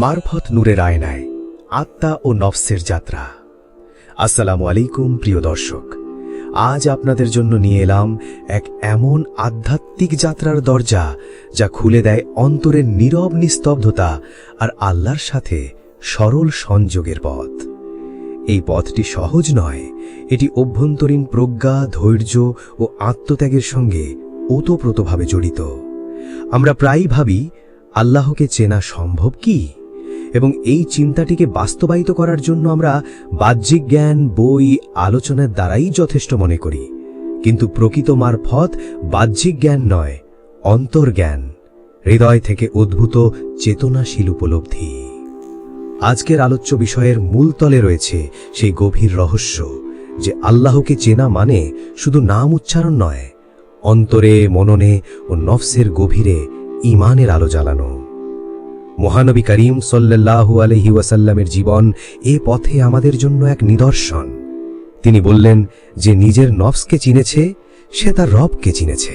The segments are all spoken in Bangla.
মারফত নূরের আয়নায় আত্মা ও নফসের যাত্রা। আসসালামু আলাইকুম, প্রিয় দর্শক। আজ আপনাদের জন্য নিয়ে এলাম এক এমন আধ্যাত্মিক যাত্রার দরজা যা খুলে দেয় অন্তরের নীরব নিস্তব্ধতা আর আল্লাহর সাথে সরল সংযোগের পথ। এই পথটি সহজ নয়, এটি অভ্যন্তরীণ প্রজ্ঞা, ধৈর্য ও আত্মত্যাগের সঙ্গে ওতপ্রোতভাবে জড়িত। আমরা প্রায়ই ভাবি, আল্লাহকে চেনা সম্ভব কি? এবং এই চিন্তাটিকে বাস্তবায়িত করার জন্য আমরা বাহ্যিক জ্ঞান, বই, আলোচনার দ্বারাই যথেষ্ট মনে করি। কিন্তু প্রকৃত মারফত বাহ্যিক জ্ঞান নয় অন্তর্জ্ঞান হৃদয় থেকে উদ্ভূত চেতনাশীল উপলব্ধি। আজকের আলোচ্য বিষয়ের মূলতলে রয়েছে সেই গভীর রহস্য যে আল্লাহকে চেনা মানে শুধু নাম উচ্চারণ নয়, অন্তরে, মননে ও নফসের গভীরে ইমানের আলো জ্বালানো। মহানবী করিম সল্লাল্লাহু আলহি ওয়াসাল্লামের জীবন এ পথে আমাদের জন্য এক নিদর্শন। তিনি বললেন, যে নিজের নফসকে চিনেছে, সে তার রবকে চিনেছে।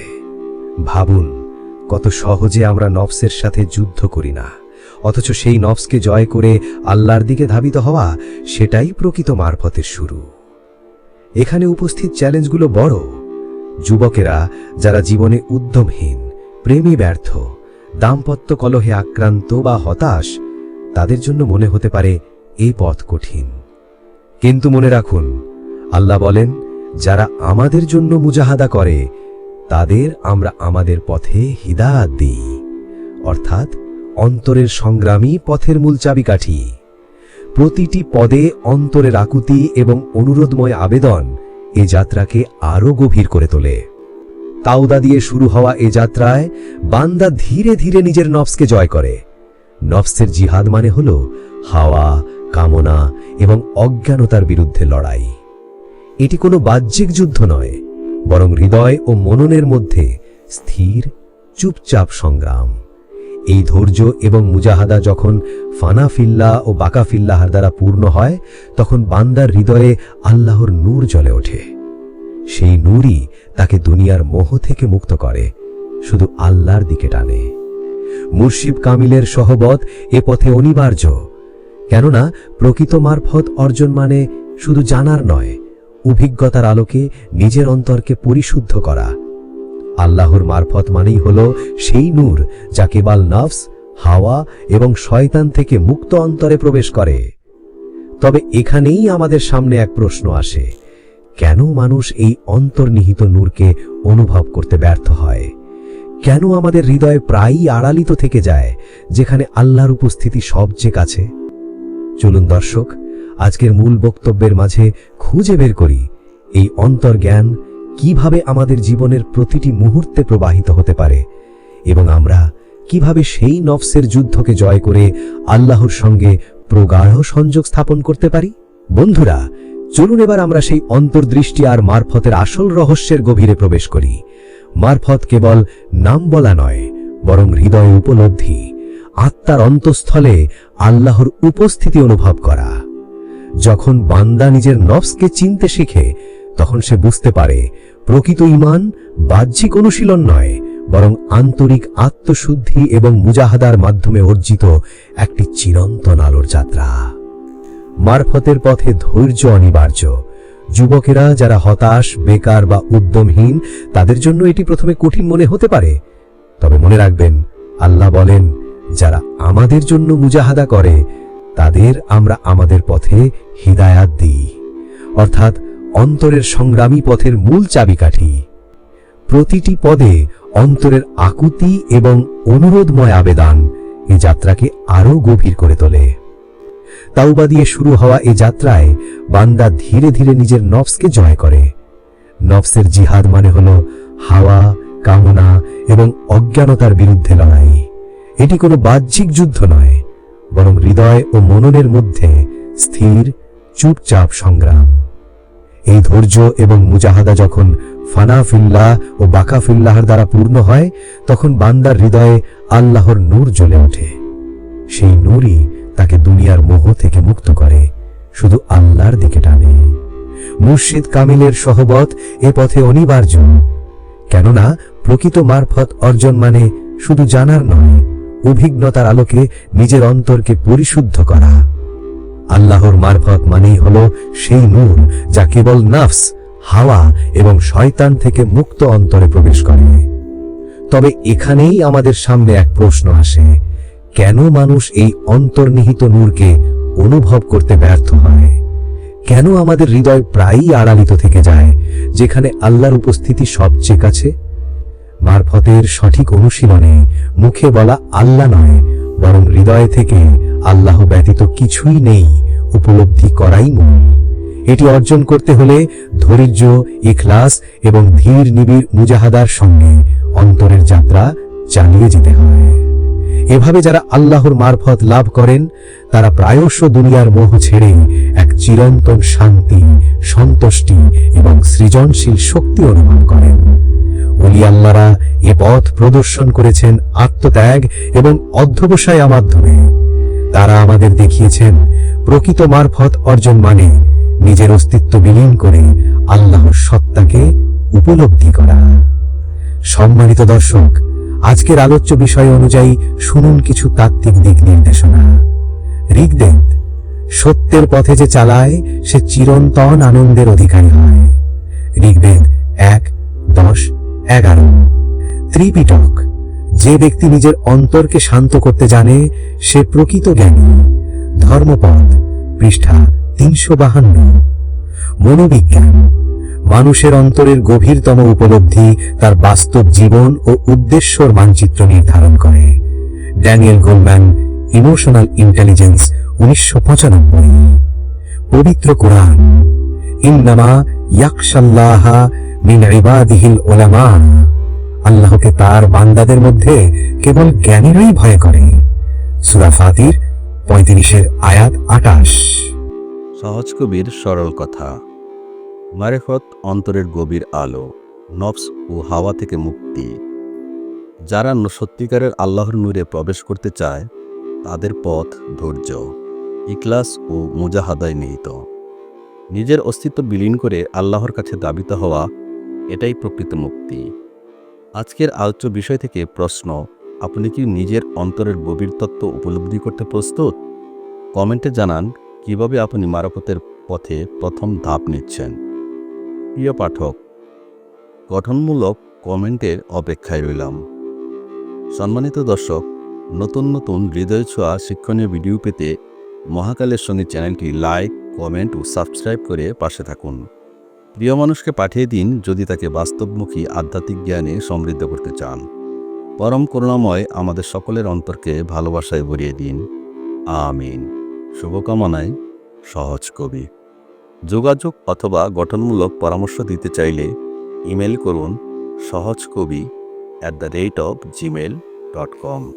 ভাবুন, কত সহজে আমরা নফসের সাথে যুদ্ধ করি না। অথচ সেই নফসকে জয় করে আল্লাহর দিকে ধাবিত হওয়া, সেটাই প্রকৃত মারফতের শুরু। এখানে উপস্থিত চ্যালেঞ্জগুলো বড়। যুবকেরা, যারা জীবনে উদ্যমহীন, প্রেমী ব্যর্থ দাম্পত্য কলহে আক্রান্ত বা হতাশ, তাদের জন্য মনে হতে পারে এই পথ কঠিন। কিন্তু মনে রাখুন, আল্লাহ বলেন, যারা আমাদের জন্য মুজাহাদা করে, তাদের আমরা আমাদের পথে হিদায়াত দিই। অর্থাৎ অন্তরের সংগ্রামী পথের মূল চাবিকাঠি। প্রতিটি পদে অন্তরের আকুতি এবং অনুরোধময় আবেদন এ যাত্রাকে আরও গভীর করে তোলে। তাওদা দিয়ে শুরু হওয়া এ যাত্রায় বান্দা ধীরে ধীরে নিজের নফসকে জয় করে। নফসের জিহাদ মানে হল হাওয়া, কামনা এবং অজ্ঞানতার বিরুদ্ধে লড়াই। এটি কোনো বাহ্যিক যুদ্ধ নয়, বরং হৃদয় ও মননের মধ্যে স্থির, চুপচাপ সংগ্রাম। এই ধৈর্য এবং মুজাহাদা যখন ফানাফিল্লা ও বাকাফিল্লাহার দ্বারা পূর্ণ হয়, তখন বান্দার হৃদয়ে আল্লাহর নূর জ্বলে ওঠে। সেই নূরই তাকে দুনিয়ার মোহ থেকে মুক্ত করে, শুধু আল্লাহর দিকে টানে। মুর্শিব কামিলের সহবত এ পথে অনিবার্য, কেননা প্রকৃত মারফত অর্জন মানে শুধু জানার নয়, অভিজ্ঞতার আলোকে নিজের অন্তরকে পরিশুদ্ধ করা। আল্লাহর মারফত মানেই হল সেই নূর যা কেবল নফস, হাওয়া এবং শয়তান থেকে মুক্ত অন্তরে প্রবেশ করে। তবে এখানেই আমাদের সামনে এক প্রশ্ন আসে কেন মানুষ এই অন্তর্নিহিত নূরকে অনুভব করতে ব্যর্থ হয়? কেন আমাদের হৃদয় প্রায়ই আড়ালিত থেকে যায়, যেখানে আল্লাহর উপস্থিতি সবচেয়ে কাছে? চলুন দর্শক, আজকের মূল বক্তব্যের মাঝে খুঁজে বের করি এই অন্তর্জ্ঞান কীভাবে আমাদের জীবনের প্রতিটি মুহূর্তে প্রবাহিত হতে পারে এবং আমরা কীভাবে সেই নফসের যুদ্ধকে জয় করে আল্লাহর সঙ্গে প্রগাঢ় সংযোগ স্থাপন করতে পারি? বন্ধুরা চলুন এবার আমরা সেই অন্তর্দৃষ্টি আর মারফতের আসল রহস্যের গভীরে প্রবেশ করি। মারফত কেবল নাম বলা নয়, বরং হৃদয় উপলব্ধি, আত্মার অন্তঃস্থলে আল্লাহর উপস্থিতি অনুভব করা। যখন বান্দা নিজের নফসকে চিনতে শিখে, তখন সে বুঝতে পারে, প্রকৃত ইমান বাহ্যিক অনুশীলন নয়, বরং আন্তরিক আত্মশুদ্ধি এবং মুজাহাদার মাধ্যমে অর্জিত একটি চিরন্তন আলোর যাত্রা। মারফতের পথে ধৈর্য অনিবার্য। যুবকেরা যারা হতাশ, বেকার বা উদ্যমহীন, তাদের জন্য এটি প্রথমে কঠিন মনে হতে পারে। তবে মনে রাখবেন, আল্লাহ বলেন, যারা আমাদের জন্য মুজাহাদা করে, তাদের আমরা আমাদের পথে হিদায়াত দিই। অর্থাৎ অন্তরের সংগ্রামী পথের মূল চাবিকাঠি। প্রতিটি পদে অন্তরের আকুতি এবং অনুরোধময় আবেদন এ যাত্রাকে আরও গভীর করে তোলে। তাওবা দিয়ে শুরু হওয়া এ যাত্রায় বান্দা ধীরে ধীরে নিজের নফসকে জয় করে। নফসের জিহাদ মানে হল হাওয়া, কামনা এবং অজ্ঞানতার বিরুদ্ধে লড়াই। এটি কোনো বাহ্যিক যুদ্ধ নয়, বরং হৃদয় ও মননের মধ্যে স্থির, চুপচাপ সংগ্রাম। এই ধৈর্য এবং মুজাহাদা যখন ফানাফিল্লাহ ও বাকাফিল্লাহর দ্বারা পূর্ণ হয়, তখন বান্দার হৃদয়ে আল্লাহর নূর জ্বলে ওঠে। সেই নূরই তাকে দুনিয়ার মোহ থেকে মুক্ত করে, শুধু আল্লাহর দিকে টানে। মুর্শিদ কামিলের সহবত এ পথে অনিবার্য, কেননা প্রকৃত মারফত অর্জন মানে শুধু জানার নয় অভিজ্ঞতার আলোকে নিজের অন্তরকে পরিশুদ্ধ করা। আল্লাহর মারফত মানেই হল সেই নূর যা কেবল নাফস, হাওয়া এবং শয়তান থেকে মুক্ত অন্তরে প্রবেশ করে। তবে এখানেই আমাদের সামনে এক প্রশ্ন আসে কেন মানুষ এই অন্তর্নিহিত নূরকে অনুভব করতে ব্যর্থ হয়? কেন আমাদের হৃদয় প্রায়ই আড়ালিত থেকে যায়, যেখানে আল্লাহর উপস্থিতি সবচেয়ে কাছে? মারফতের সঠিক অনুশীলনে মুখে বলা আল্লাহ নয়, বরং হৃদয় থেকে আল্লাহ ব্যতীত কিছুই নেই, উপলব্ধি করাই মূল। এটি অর্জন করতে হলে ধৈর্য, ইখলাস এবং ধীর নিবিড় মুজাহাদার সঙ্গে অন্তরের যাত্রা চালিয়ে যেতে হয়। এভাবে যারা আল্লাহর মারফত লাভ করেন, তারা প্রায়শ দুনিয়ার মোহ ছেড়ে এক চিরন্তন শান্তি, সন্তুষ্টি এবং সৃজনশীল শক্তি অনুভব করেন। অলি আল্লাহরা এ পথ প্রদর্শন করেছেন আত্মত্যাগ এবং অধ্যবসায়া মাধ্যমে। তারা আমাদের দেখিয়েছেন, প্রকৃত মারফত অর্জন মানে নিজের অস্তিত্ব বিলীন করে আল্লাহর সত্তাকে উপলব্ধি করা। সম্মানিত দর্শক আজকের আলোচ্য বিষয় অনুযায়ী শুনুন কিছু তাত্ত্বিক দিক নির্দেশনা। ঋগ্বেদ, সত্যের পথে যে চালায়, সে চিরন্তন আনন্দের অধিকারী হয়। ঋগ্বেদ এক, দশ, এগারো। ত্রিপিটক, যে ব্যক্তি নিজের অন্তরকে শান্ত করতে জানে, সে প্রকৃত জ্ঞানী। ধর্মপদ, পৃষ্ঠা তিনশো বাহান্ন। মনোবিজ্ঞান মানুষের অন্তরের গভীরতম উপলব্ধি তার বাস্তব জীবন ও উদ্দেশ্যর মানচিত্র নির্ধারণ করে। ড্যানিয়েল গোলম্যান, ইমোশনাল ইন্টেলিজেন্স, উনিশশো পঁচানব্বই। পবিত্র কোরআন, ইন্নামা ইয়াকশাল্লাহা মিন ইবাদিহিল ওলামা আল্লাহকে তার বান্দাদের মধ্যে কেবল জ্ঞানীরাই ভয় করে। সুরা ফাতির পঁয়ত্রিশের আয়াত আটাশ। সহজ কবির সরল কথা। মারেফত অন্তরের গভীর আলো, নফস ও হাওয়া থেকে মুক্তি। যারা সত্যিকারের আল্লাহর নূরে প্রবেশ করতে চায়, তাদের পথ ধৈর্য ইকলাস ও মুজাহাদায় নিহিত। নিজের অস্তিত্ব বিলীন করে আল্লাহর কাছে দাবিত হওয়া, এটাই প্রকৃত মুক্তি। আজকের আলোচ্য বিষয় থেকে প্রশ্ন, আপনি কি নিজের অন্তরের গভীর তত্ত্ব উপলব্ধি করতে প্রস্তুত? কমেন্টে জানান কীভাবে আপনি মারফতের পথে প্রথম ধাপ নিচ্ছেন। প্রিয় পাঠক, গঠনমূলক কমেন্টের অপেক্ষায় রইলাম। সম্মানিত দর্শক, নতুন নতুন হৃদয় ছোঁয়া শিক্ষণীয় ভিডিও পেতে মহাকালের সঙ্গে চ্যানেলটি লাইক, কমেন্ট ও সাবস্ক্রাইব করে পাশে থাকুন। প্রিয় মানুষকে পাঠিয়ে দিন যদি তাকে বাস্তবমুখী আধ্যাত্মিক জ্ঞানে সমৃদ্ধ করতে চান। পরম করুণাময় আমাদের সকলের অন্তরকে ভালোবাসায় ভরিয়ে দিন। আমিন। শুভকামনায় সহজ কবি। যোগাযোগ অথবা গঠনমূলক পরামর্শ দিতে চাইলে ইমেল করুন সহজ কবি at the rate of Gmail dot com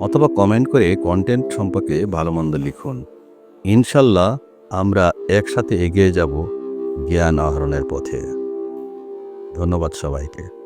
অথবা কমেন্ট করে কন্টেন্ট সম্পর্কে ভালো মন্দ লিখুন। ইনশাল্লাহ আমরা একসাথে এগিয়ে যাব জ্ঞান আহরণের পথে। ধন্যবাদ সবাইকে।